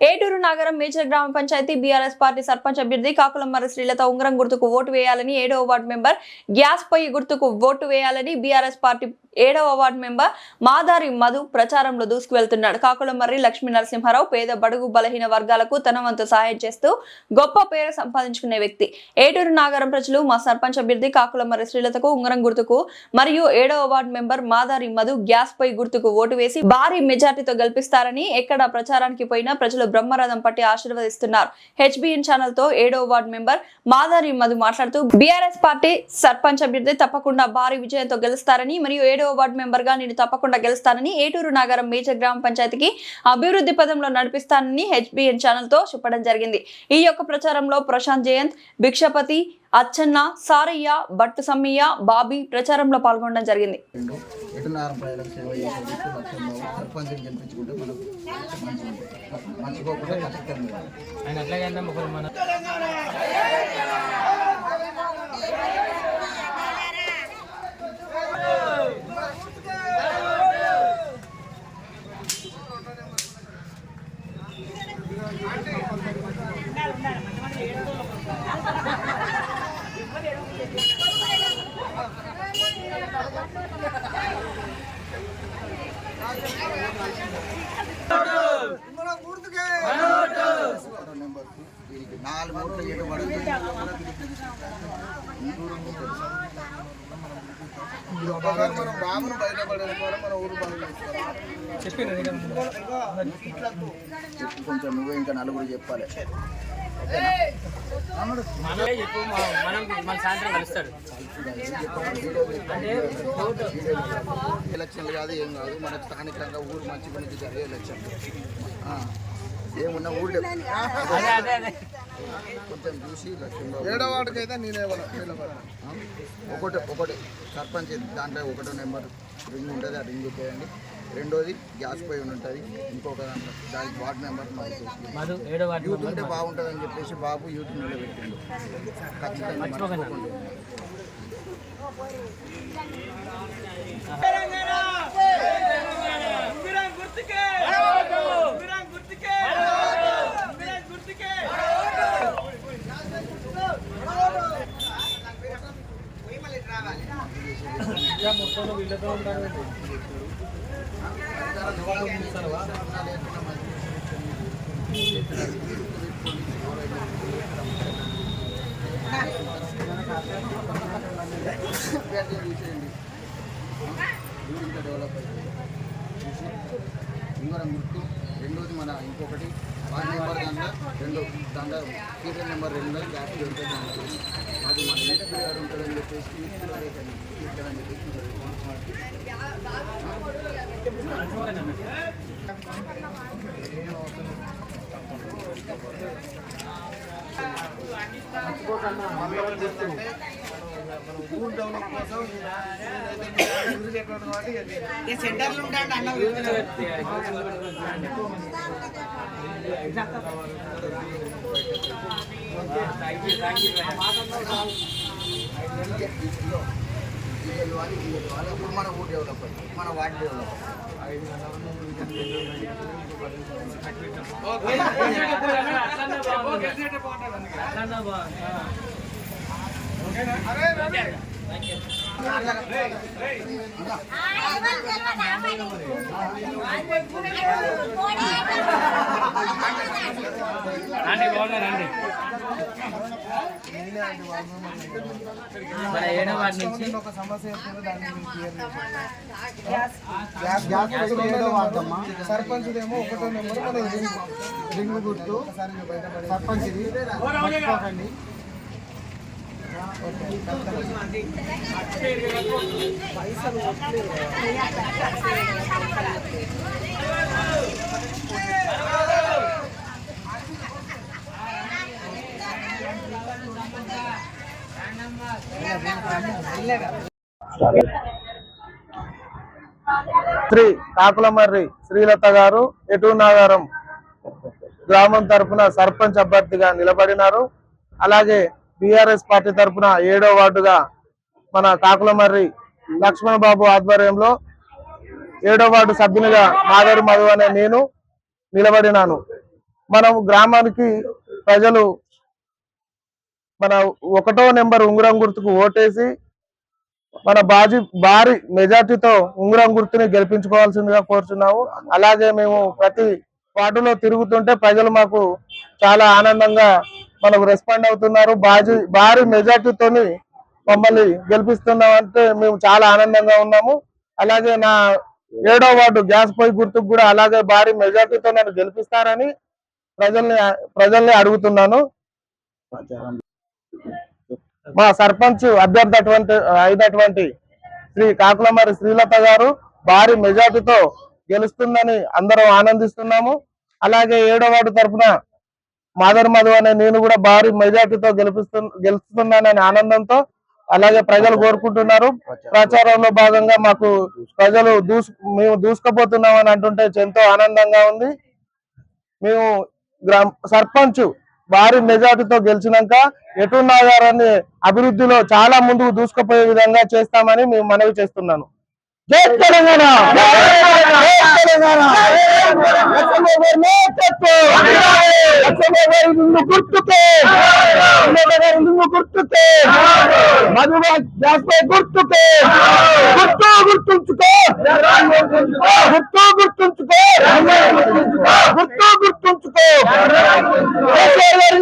ఏటూరు నగరం మేజర్ గ్రామ panchayat BRS party sarpanch అభ్యర్థి కాకులమ్మర శ్రీలత ఉంగరం గుర్తుకు ఓటు వేయాలని ఏడవ వార్డు మెంబర్ గ్యాస్ పొయ్యి గుర్తుకు ఓటు వేయాలని బీఆర్ఎస్ పార్టీ ఏడవ వార్డు మెంబర్ మాదారి మధు ప్రచారంలో దూసుకు వెళ్తున్నాడు కాకులమర్రి లక్ష్మీ నరసింహారావు పేద బడుగు బలహీన వర్గాలకు తన వంతు సహాయం చేస్తూ గొప్ప పేరు సంపాదించుకునే వ్యక్తి. ఏటూరు నాగరం ప్రజలు మా సర్పంచ్ అభ్యర్థి కాకులమర్రి శ్రీలతకు ఉంగరం గుర్తుకు మరియు ఏడవ ward member Madari Madhu gas పై గుర్తుకు ఓటు వేసి భారీ మెజార్టీతో గెలిపిస్తారని ఎక్కడ ప్రచారానికి పోయినా ప్రజలు బ్రహ్మరథం పట్టి ఆశీర్వదిస్తున్నారు. హెచ్బిఎన్ ఛానల్తో ఏడవ వార్డు మెంబర్ మాదారి మధు మాట్లాడుతూ బీఆర్ఎస్ పార్టీ సర్పంచ్ అభ్యర్థి తప్పకుండా భారీ విజయంతో గెలుస్తారని మరియు ఏడవ వార్డు మెంబర్గా నేను తప్పకుండా గెలుస్తానని ఏటూరు నగరం మేజర్ గ్రామ పంచాయతీకి అభివృద్ధి పదంలో నడిపిస్తానని హెచ్బిఎన్ ఛానల్తో చెప్పడం జరిగింది. ఈ యొక్క ప్రచారంలో ప్రశాంత్ జయంత్ భిక్షపతి అచ్చన్న సారయ్య భట్టు సమ్మయ్య బాబీ ప్రచారంలో పాల్గొనడం జరిగింది. నాలుగు మూడు ఏడు పడుతుంది మనం బాబును బయటపడేది ద్వారా మన ఊరు బాగా కొంచెం నువ్వే ఇంకా నలుగురు చెప్పాలి. మనమే చెప్పు మా- మనం మన సాయంత్రం కలుస్తాడు. ఎలక్షన్లు కాదు ఏం కాదు. మనకు స్థానికంగా ఊరు మంచి గురించి జరిగే ఎలక్షన్ ఏమున్నా ఊళ్ళో అదే అదే అదే. కొంచెం చూసి నేనే? ఒకటి ఒకటి. సర్పంచ్ దాంట్లో ఒకటో నెంబర్ రింగ్ ఉంటుంది ఆ రింగ్ చేయండి రెండోది గ్యాస్ పొయ్యి ఉంటుంది ఇంకొక దాంట్లో దానికి వార్డ్ నెంబర్ యూత్ ఉంటే బాగుంటుంది అని చెప్పేసి బాబు యూత్ నిలబెట్టిండు. ఖచ్చితంగా మొత్తం వీళ్ళతో అభ్యర్థిని చూసేయండి డెవలప్ అవుతుంది ఇంకొక గుర్తు రెండోది మన ఇంకొకటి వార్డ్ నెంబర్ దాంట్లో రెండు దాంట్లో సీరియల్ నెంబర్ రెండు గ్యాస్ దొరుకుతుంది అది మన ఇంటి పిల్లలు చెప్పేసి చెప్పేసి ఊరు డెవలప్ కోసం ఇది వెళ్ళాలి ఇది వెళ్ళాలి అప్పుడు మన ఊరు డెవలప్ అవుతుంది మన వార్డ్ డెవలప్ అవుతుంది రండి బాగున్నారండి మన ఏడో వాటి నుంచి ఒక సమస్య చెప్పింది దాన్ని మీకు క్లియర్ సర్పంచ్ ఏమో ఒకటో నెంబర్ మన రింగ్ గుర్తు సర్పంచ్ ఇది శ్రీ కాకులమర్రి శ్రీలత గారు ఎటు నాగారం గ్రామం తరపున సర్పంచ్ అభ్యర్థిగా నిలబడినారు. అలాగే బీఆర్ఎస్ పార్టీ తరపున ఏడో వార్డుగా మన కాకులమర్రి లక్ష్మణ్ బాబు ఆధ్వర్యంలో ఏడో వార్డు సభ్యునిగా మాధవి మధు అనే నేను నిలబడినాను. మనం గ్రామానికి ప్రజలు మన ఒకటో నెంబర్ ఉంగరం గుర్తుకు ఓటేసి మన బాజీ భారీ మెజార్టీతో ఉంగరం గుర్తుని గెలిపించుకోవాల్సిందిగా కోరుచున్నాము. అలాగే మేము ప్రతి వార్డులో తిరుగుతుంటే ప్రజలు మాకు చాలా ఆనందంగా మనకు రెస్పాండ్ అవుతున్నారు. బాజీ భారీ మెజార్టీతోని మమ్మల్ని గెలిపిస్తున్నామంటే మేము చాలా ఆనందంగా ఉన్నాము. అలాగే నా ఏడో వార్డు గ్యాస్ పొయ్యి గుర్తుకు కూడా అలాగే భారీ మెజార్టీతో నన్ను గెలిపిస్తారని ప్రజల్ని ప్రజల్ని అడుగుతున్నాను. మా సర్పంచ్ అభ్యర్థి అటువంటి అయినటువంటి శ్రీ కాకులమారి శ్రీలత గారు భారీ మెజార్టీతో గెలుస్తుందని అందరం ఆనందిస్తున్నాము. అలాగే ఏడో వార్డు తరఫున మాధర్ మధు అనే నేను కూడా భారీ మెజార్టీతో గెలిపిస్తు గెలుస్తున్నానని ఆనందంతో అలాగే ప్రజలు కోరుకుంటున్నారు. ప్రచారంలో భాగంగా మాకు ప్రజలు దూసు మేము దూసుకుపోతున్నాం అని అంటుంటే ఎంతో ఆనందంగా ఉంది. మేము గ్రామ సర్పంచ్ భారీ మెజార్టీతో గెలిచినాక ఎటున్నా గారని అభివృద్ధిలో చాలా ముందుకు దూసుకుపోయే విధంగా చేస్తామని మేము మనవి చేస్తున్నాను. జై తెలంగాణ! గుర్తుకే! గుర్తుకే! గుర్తుకే! గుర్తు గుర్తుంచుకో! గుర్తు గుర్తుంచుకో! Ese es el